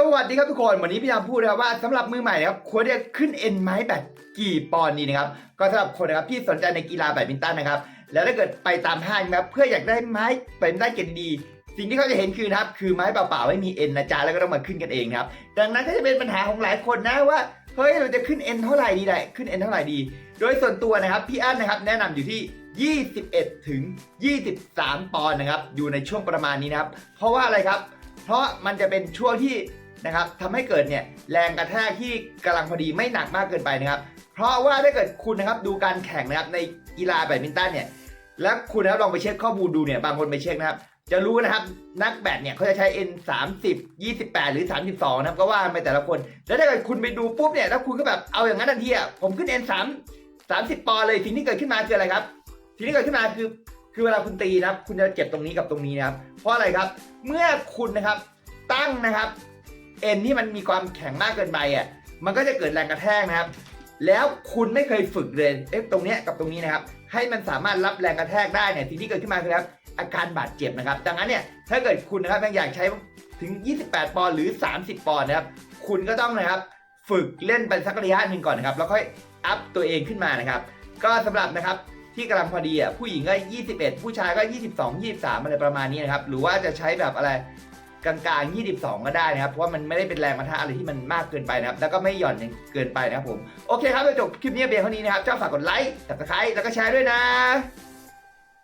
สวัสดีครับทุกคนวันนี้พี่ยามพูดนะครับว่าสำหรับมือใหม่นะครับควรจะขึ้นเอ็นไม้แบบกี่ปอนด์ดีนะครับก็สำหรับคนนะครับที่สนใจในกีฬาแบดมินตันนะครับ แล้วถ้าเกิดไปตามห้างนะครับเพื่ออยากได้ไม้แบดมินตันเกรดดีสิ่งที่เขาจะเห็นคือนะครับคือไม้เปล่าๆไม่มีเอ็นนะจ๊ะแล้วก็ต้องมาขึ้นกันเองครับดังนั้นก็จะเป็นปัญหาของหลายคนนะว่าเฮ้ยเราจะขึ้นเอ็นเท่าไหร่ดีได้ขึ้นเอ็นเท่าไหร่ดี โดยส่วนตัวนะครับพี่อั้นนะครับแนะนำอยู่ที่ 21 ถึง 23 ปอนด์นะครับอยู่ในช่วงประมาณนี้นะครับเพราะว่าอะไรครับ เพราะมันจะเป็นช่วงที่ นะครับทำให้เกิดเนี่ยแรงกระแทกที่กำลังพอดีไม่หนักมากเกินไปนะครับ เพราะว่าถ้าเกิดคุณนะครับดูการแข่งนะครับในกีฬาแบดมินตันเนี่ยแล้วคุณนะครับลองไปเช็คข้อมูลดูเนี่ยบางคนไปเช็คนะครับจะรู้นะครับนักแบดเนี่ยเขาจะใช้ N 30 28 หรือ 32 นะครับก็ว่าไปแต่ละคน แล้วถ้าเกิดคุณไปดูปุ๊บเนี่ยแล้วคุณก็แบบเอาอย่างนั้นทันทีอะผมขึ้น N 3 30 ปอนด์เลยสิ่งที่เกิดขึ้นมาคืออะไรครับสิ่งที่เกิดขึ้นมาคือคือเวลาคุณตีนะครับ คุณจะเจ็บตรงนี้กับตรงนี้นะครับ เพราะอะไรครับ เมื่อคุณนะครับตั้งนะครับ เอ็นที่มันมีความแข็งมากเกินไปอะมันก็จะเกิดแรงกระแทกนะครับ แล้วคุณไม่เคยฝึกเลยเอ๊ะตรงเนี้ยกับตรงนี้นะครับ ให้มันสามารถรับแรงกระแทกได้เนี่ยสิ่งที่เกิดขึ้นมาคือครับอาการบาดเจ็บนะครับ ดังนั้นเนี่ยถ้าเกิดคุณนะครับยังอยากใช้ถึง 28 ปอนด์หรือ 30 ปอนด์นะครับ คุณก็ต้องนะครับฝึกเล่นไปสักระยะหนึ่งก่อนนะครับ แล้วค่อยอัพตัวเองขึ้นมานะครับ ก็สำหรับนะครับที่กำลังพอดีอะผู้หญิงก็ 21 ผู้ชายก็ 22 23 อะไรประมาณนี้นะครับ หรือว่าจะใช้แบบอะไร กลางๆ 22 ก็ได้นะครับ เพราะว่ามันไม่ได้เป็นแรงมาทะอะไรที่มันมากเกินไปนะครับ แล้วก็ไม่หย่อนเกินไปนะครับผม โอเคครับจบคลิปนี้เพียงเท่านี้นะครับชอบฝากกดไลค์กดติดตามแล้วก็แชร์ด้วยนะ